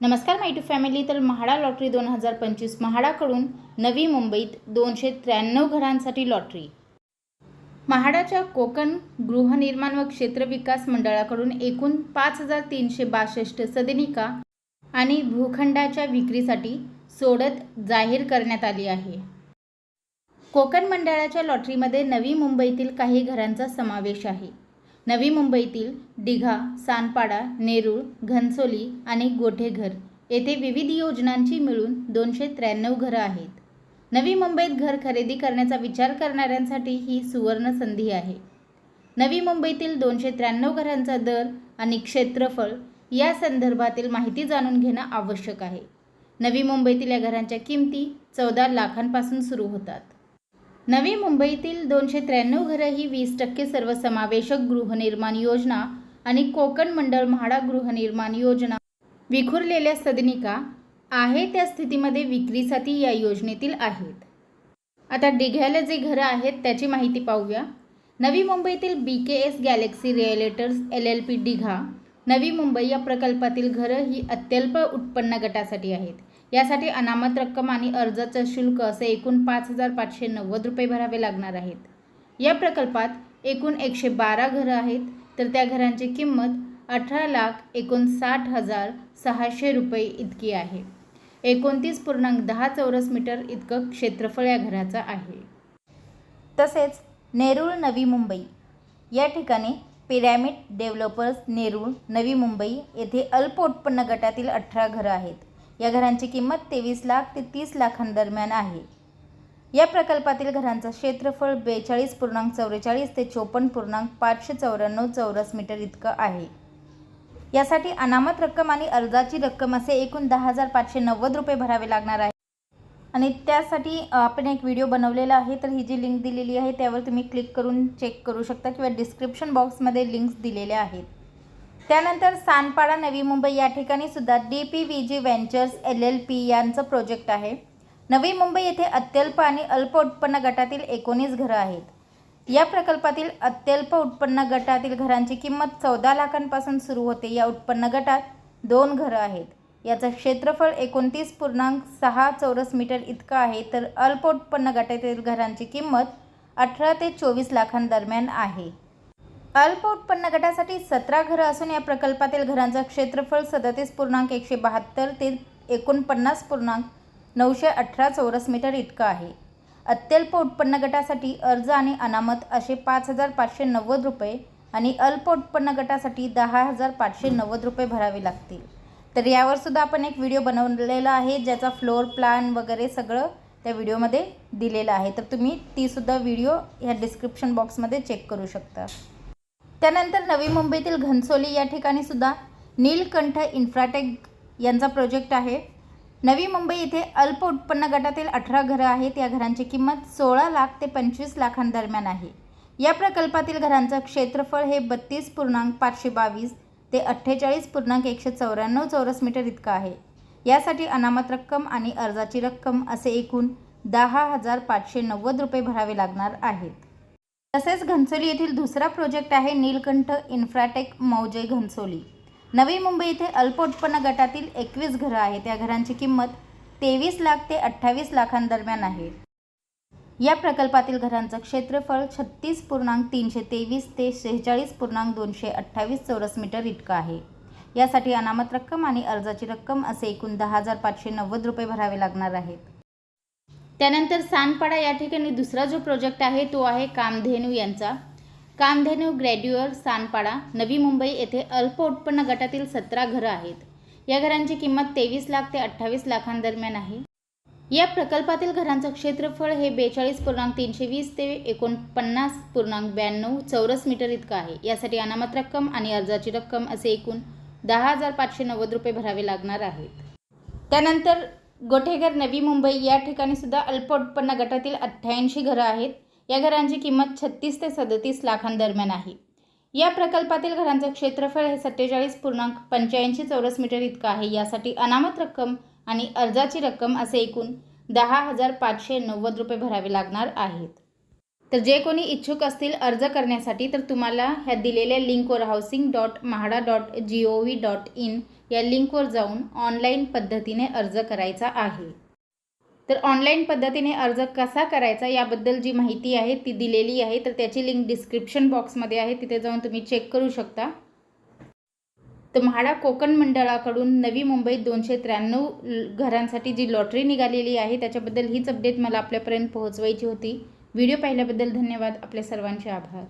नमस्कार माय to family तर MHADA lottery दोन हजार पंचवीस म्हाडाकडून नवी मुंबईत दोनशे त्र्याण्णव घरांसाठी लॉटरी म्हाडाच्या कोकण गृहनिर्माण व क्षेत्र विकास मंडळाकडून एकूण पाच हजार तीनशे बासष्ट सदनिका आणि भूखंडाच्या विक्रीसाठी सोडत जाहीर करण्यात आली आहे. कोकण मंडळाच्या लॉटरीमध्ये नवी मुंबईतील काही घरांचा समावेश आहे. नवी मुंबईतील दिघा सानपाडा नेरूळ घनसोली आणि गोठेघर येथे विविध योजनांची मिळून दोनशे त्र्याण्णव घरं आहेत. नवी मुंबईत घर खरेदी करण्याचा विचार करणाऱ्यांसाठी ही सुवर्ण संधी आहे. नवी मुंबईतील दोनशे त्र्याण्णव घरांचा दर आणि क्षेत्रफळ या संदर्भातील माहिती जाणून घेणं आवश्यक आहे. नवी मुंबईतील या घरांच्या किमती चौदा लाखांपासून सुरू होतात. नवी मुंबईतील दोनशे त्र्याण्णव घरं ही वीस टक्के सर्वसमावेशक गृहनिर्माण योजना आणि कोकण मंडळ म्हाडा गृहनिर्माण योजना विखुरलेल्या सदनिका आहे त्या स्थितीमध्ये विक्रीसाठी या योजनेतील आहेत. आता डिघ्याला जे घरं आहेत त्याची माहिती पाहूया. नवी मुंबईतील B K S Galaxy realtors L L P Digha Navi Mumbai या प्रकल्पातील घरं ही अत्यल्प उत्पन्न गटासाठी आहेत. यासाठी अनामत रक्कम आणि अर्जाचं शुल्क असे एकूण पाच हजार पाचशे नव्वद रुपये भरावे लागणार आहेत. या प्रकल्पात एकूण एकशे बारा घरं आहेत तर त्या घरांची किंमत अठरा लाख एकोणसाठ हजार सहाशे रुपये इतकी आहे. एकोणतीस पूर्णांक दहा चौरस मीटर इतकं क्षेत्रफळ या घराचं आहे. तसेच नेरूळ नवी मुंबई. या ठिकाणी पिरॅमिड डेव्हलपर्स नेरूळ नवी मुंबई येथे अल्प उत्पन्न गटातील अठरा घरं आहेत. या घरांची किंमत तेवीस लाख ते तीस लाखांदरम्यान आहे. या प्रकल्पातील घरांचं क्षेत्रफळ बेचाळीस पूर्णांक चौवेचाळीस ते चोपन्न पूर्णांक पाचशे चौऱ्याण्णव चौरस मीटर इतकं आहे. यासाठी अनामत रक्कम आणि अर्जाची रक्कम असे एकूण दहा हजार पाचशे नव्वद रुपये भरावे लागणार आहे. आणि त्यासाठी आपण एक व्हिडिओ बनवलेला आहे तर ही जी लिंक दिलेली आहे त्यावर तुम्ही क्लिक करून चेक करू शकता किंवा डिस्क्रिप्शन बॉक्समध्ये लिंक्स दिलेल्या आहेत. त्यानंतर सानपाडा नवी मुंबई या ठिकाणी सुद्धा D P V G ventures L L P यांचं प्रोजेक्ट आहे. नवी मुंबई येथे अत्यल्प आणि अल्प उत्पन्न गटातील एकोणीस घरं आहेत. या प्रकल्पातील अत्यल्प उत्पन्न गटातील घरांची किंमत चौदा लाखांपासून सुरू होते. या उत्पन्न गटात दोन घरं आहेत. याचं क्षेत्रफळ एकोणतीस पूर्णांक सहा चौरस मीटर इतकं आहे तर अल्प उत्पन्न गटातील घरांची किंमत अठरा ते चोवीस लाखांदरम्यान आहे. अल्प उत्पन्न गटासाठी सतरा घरं असून या प्रकल्पातील घरांचं क्षेत्रफळ सदतीस पूर्णांक एकशे बहात्तर ते एकोणपन्नास पूर्णांक नऊशे अठरा चौरस मीटर इतकं आहे. अत्यल्प उत्पन्न गटासाठी अर्ज आणि अनामत असे पाच हजार पाचशे नव्वद रुपये आणि अल्प उत्पन्न गटासाठी दहा हजार पाचशे नव्वद रुपये भरावे लागतील. तर यावर सुद्धा आपण एक व्हिडिओ बनवलेला आहे ज्याचा फ्लोअर प्लॅन वगैरे सगळं त्या व्हिडिओमध्ये दिलेलं आहे. तर तुम्ही तीसुद्धा व्हिडिओ ह्या डिस्क्रिप्शन बॉक्समध्ये चेक करू शकता. त्यानंतर नवी मुंबईतील घनसोली या ठिकाणी सुद्धा नीलकंठ इन्फ्राटेक यांचा प्रोजेक्ट आहे. नवी मुंबई येथे अल्प उत्पन्न गटातील अठरा घरं आहेत. या घरांची किंमत सोळा लाख ते पंचवीस लाखांदरम्यान आहे. या प्रकल्पातील घरांचं क्षेत्रफळ हे बत्तीस पूर्णांक पाचशे बावीस ते अठ्ठेचाळीस पूर्णांक एकशे चौऱ्याण्णव चौरस मीटर इतकं आहे. यासाठी अनामत रक्कम आणि अर्जाची रक्कम असे एकूण दहा हजार पाचशे नव्वद रुपये भरावे लागणार आहेत. तसेच घनसोली येथील दुसरा प्रोजेक्ट आहे नीलकंठ इन्फ्राटेक मौजे घनसोली. नवी मुंबई येथे अल्प उत्पन्न गटातील एकवीस घरं आहेत. या घरांची किंमत तेवीस लाख ते अठ्ठावीस लाखांदरम्यान आहे. या प्रकल्पातील घरांचं क्षेत्रफळ छत्तीस पूर्णांक तीनशे तेवीस ते शेहेचाळीस पूर्णांक दोनशे अठ्ठावीस चौरस मीटर इतकं आहे. यासाठी अनामत रक्कम आणि अर्जाची रक्कम असे एकूण दहा हजार पाचशे नव्वद रुपये भरावे लागणार आहेत. त्यानंतर सानपाडा या ठिकाणी दुसरा जो प्रोजेक्ट आहे तो आहे कामधेनू यांचा. कामधेनू ग्रॅड्युअर सानपाडा नवी मुंबई येथे अल्प उत्पन्न गटातील सतरा घरं आहेत. या घरांची किंमत तेवीस लाख ते अठ्ठावीस लाखांदरम्यान आहे. या प्रकल्पातील घरांचं क्षेत्रफळ हे बेचाळीस पूर्णांक तीनशे वीस ते एकोणपन्नास पूर्णांक ब्याण्णव चौरस मीटर इतकं आहे. यासाठी अनामत रक्कम आणि अर्जाची रक्कम असे एकूण दहा हजार पाचशे नव्वद रुपये भरावे लागणार आहेत. त्यानंतर गोठेघर नवी मुंबई या ठिकाणी सुद्धा अल्प उत्पन्न गटातील अठ्ठ्याऐंशी घरं आहेत. या घरांची किंमत छत्तीस ते सदतीस लाखांदरम्यान आहे. या प्रकल्पातील घरांचं क्षेत्रफळ हे सत्तेचाळीस पूर्णांक पंच्याऐंशी चौरस मीटर इतकं आहे. यासाठी अनामत रक्कम आणि अर्जाची रक्कम असे एकूण दहा हजार पाचशे नव्वद रुपये भरावे लागणार आहेत. तर जे कोणी इच्छुक असतील अर्ज करण्यासाठी तर तुम्हाला ह्या दिलेल्या लिंकवर housing dot MHADA dot G O V dot in या लिंकवर जाऊन ऑनलाईन पद्धतीने अर्ज करायचा आहे. तर ऑनलाईन पद्धतीने अर्ज कसा करायचा याबद्दल जी माहिती आहे ती दिलेली आहे तर त्याची लिंक डिस्क्रिप्शन बॉक्समध्ये आहे तिथे जाऊन तुम्ही चेक करू शकता. तर म्हाडा कोकण मंडळाकडून नवी मुंबईत दोनशे त्र्याण्णव घरांसाठी जी लॉटरी निघालेली आहे त्याच्याबद्दल हीच अपडेट मला आपल्यापर्यंत पोहोचवायची होती. व्हिडिओ पाहिल्याबद्दल धन्यवाद. आपल्या सर्वांचे आभार.